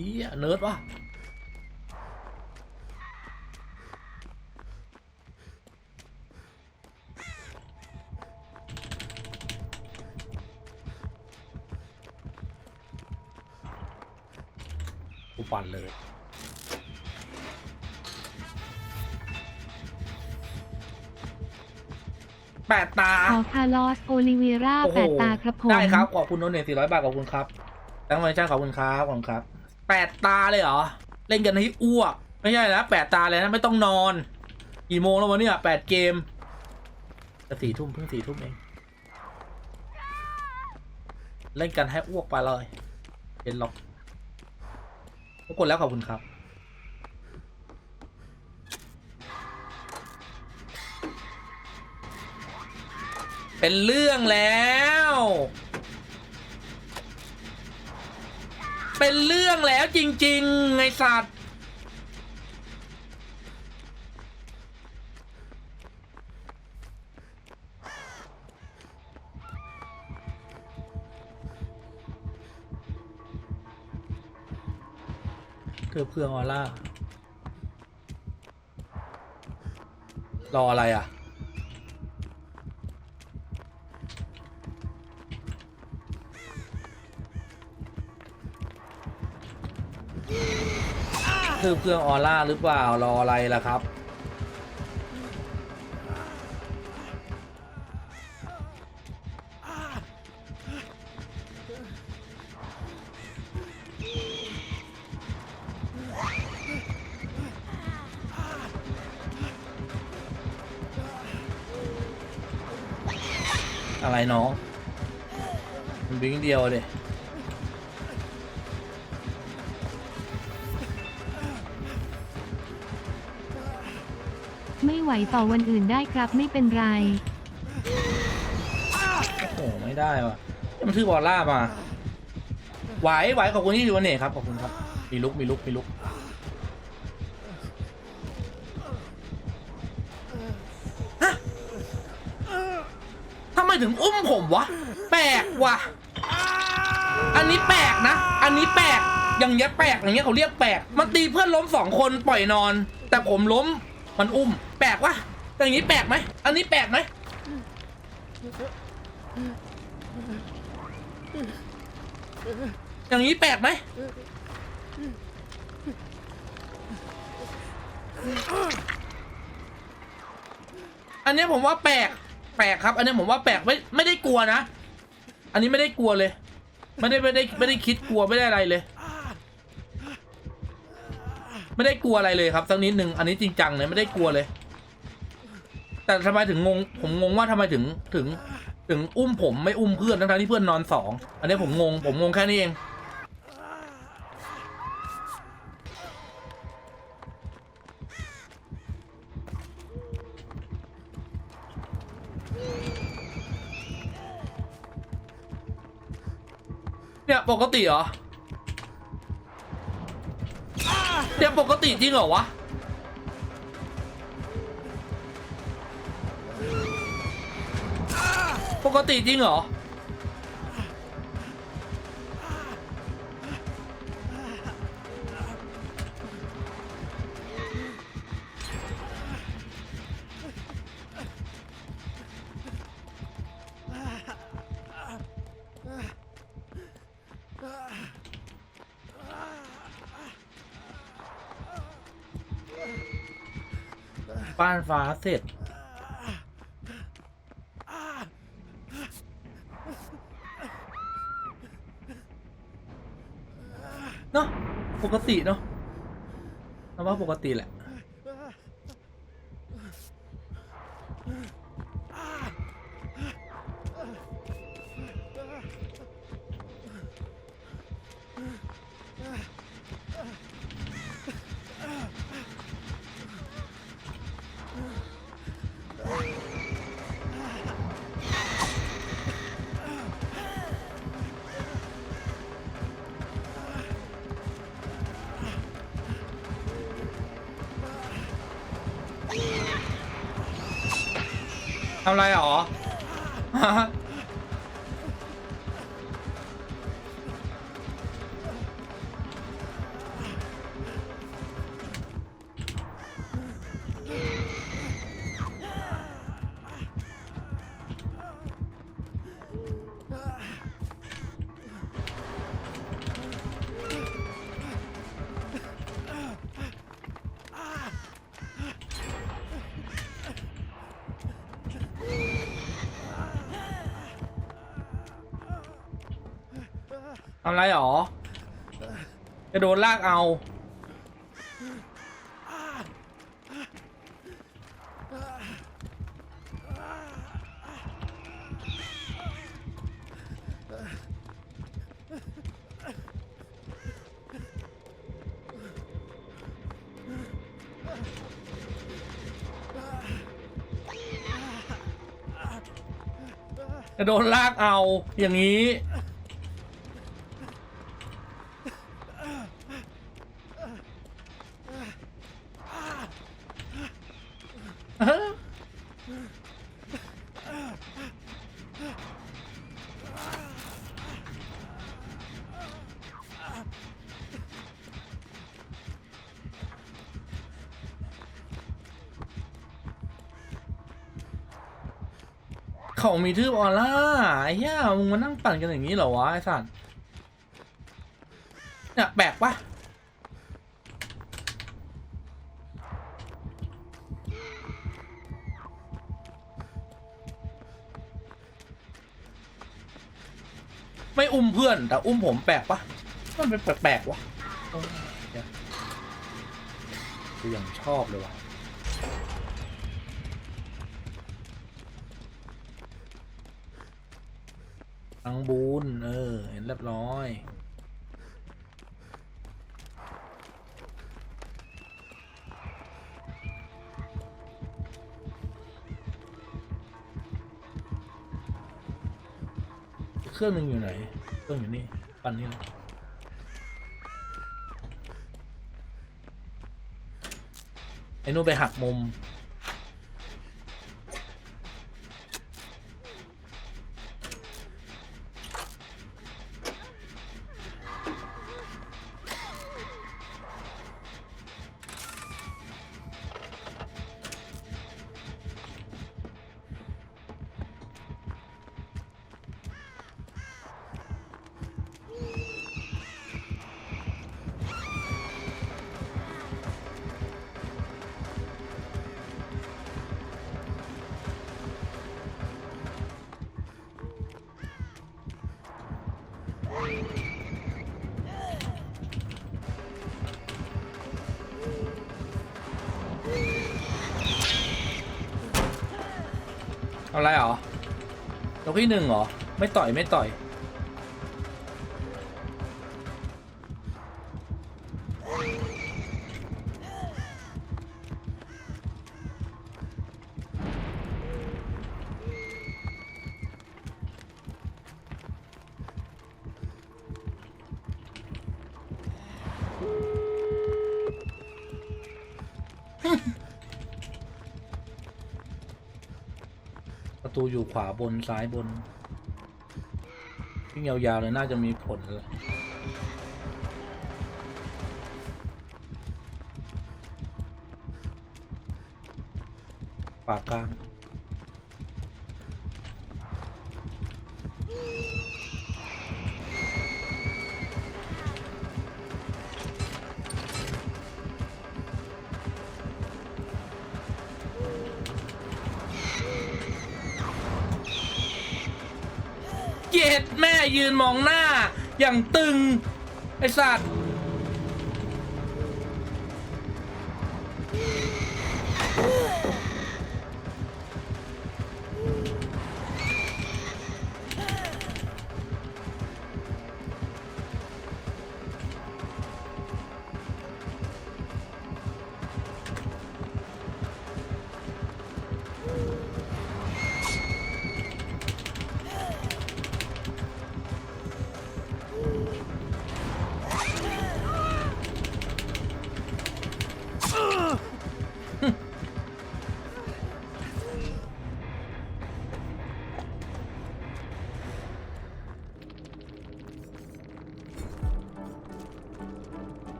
เฮียเนิร์ดวะกูปั่นเลย แปดตา ขอคาร์ลอสโอลิเวราโอ้โห แปดตาครับผม ได้ครับ ขอบคุณโดเนท400บาท ขอบคุณครับแตงโมชั่นขอบคุณครับ ขอบคุณครับ แปดตาเลยเหรอ เล่นกันให้อ้วก ไม่ใช่นะแปดตาเลยนะ ไม่ต้องนอน กี่โมงแล้ววะเนี่ยแปดเกมจะสี่ทุ่มเพิ่งสี่ทุ่มเอง เล่นกันให้อ้วกไปเลยเห็นหรอกทุกคนแล้วขอบคุณครับเป็นเรื่องแล้ว เป็นเรื่องแล้วจริงๆไงสัตว์เธอเพื่องออร่ารออะไรอะ คือเครื่องออร่าหรือเปล่ารออะไรล่ะครับ อะไรน้องมันบิงเดียวเด ไม่ไหวต่อวันอื่นได้ครับไม่เป็นไร โอ้โหไม่ได้ว่ะมันชื่อบอลล่ามาไหวไหวขอบคุณที่ดูวันเน่ครับขอบคุณครับ มีลุกมีลุกมีลุกฮะทำไมถึงอุ้มผมวะ แปลกว่ะ อันนี้แปลกนะ อันนี้แปลก อย่างเงี้ยแปลก อย่างเงี้ยเขาเรียกแปลก มันตีเพื่อนล้มสองคนปล่อยนอน แต่ผมล้ม มันอุ้ม แปลกวะอย่างนี้แปลกไหมอันนี้แปลกไหมอย่างนี้แปลกไหมอันนี้ผมว่าแปลก แปลกครับ อันนี้ผมว่าแปลกไม่ไม่ได้กลัวนะ อันนี้ไม่ได้กลัวเลย ไม่ได้ไม่ได้ไม่ได้คิดกลัวไม่ได้อะไรเลย ไม่ได้กลัวอะไรเลยครับสักนิดหนึ่งอันนี้จริงจังเลยไม่ได้กลัวเลย แต่ทำไมถึงงง ผมงงว่าทำไมถึงถึง ถึงอุ้มผมไม่อุ้มเพื่อนทั้งๆที่เพื่อนนอนสองอันนี้ผมงง ผมงงแค่นี้เองเนี่ยปกติเหรอ เนี่ยปกติจริงเหรอวะ ปกติจริงเหรอ บ้านฟ้าเสร็จ เนาะปกติเนาะเราว่าปกติแหละ ทำไรหรอ ทำไรหรอ จะโดนลากเอา จะโดนลากเอาอย่างนี้ เขามีทืบออร่าไอ้เหี้ยมึงมานั่งปั่นกันอย่างนี้เหรอวะไอ้สัตว์เนี่ยแปลกปะไม่อุ้มเพื่อน แต่อุ้มผมแปลกปะมันเป็นแปลกๆวะอยเดี๋ยวกูยังชอบเลยวะ อังบูนเออ เห็นเรียบร้อย เครื่องหนึ่งอยู่ไหน เครื่องอยู่นี่ ปันนี่นะไอ้นู่นไปหักมุม เอาอะไรหรอ ยกที่หนึ่งเหรอ ไม่ต่อยไม่ต่อย ตูอยู่ขวาบนซ้ายบนวิ่งยาวๆเลยน่าจะมีผลเลยปากกลาง เกดแม่ยืนมองหน้า อย่างตึง ไอ้สัตว์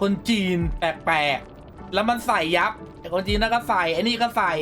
คนจีนแปลกๆแล้วมันใส่ยับไอคนจีนนั่นก็ใส่ไอ้นี่ก็ใส่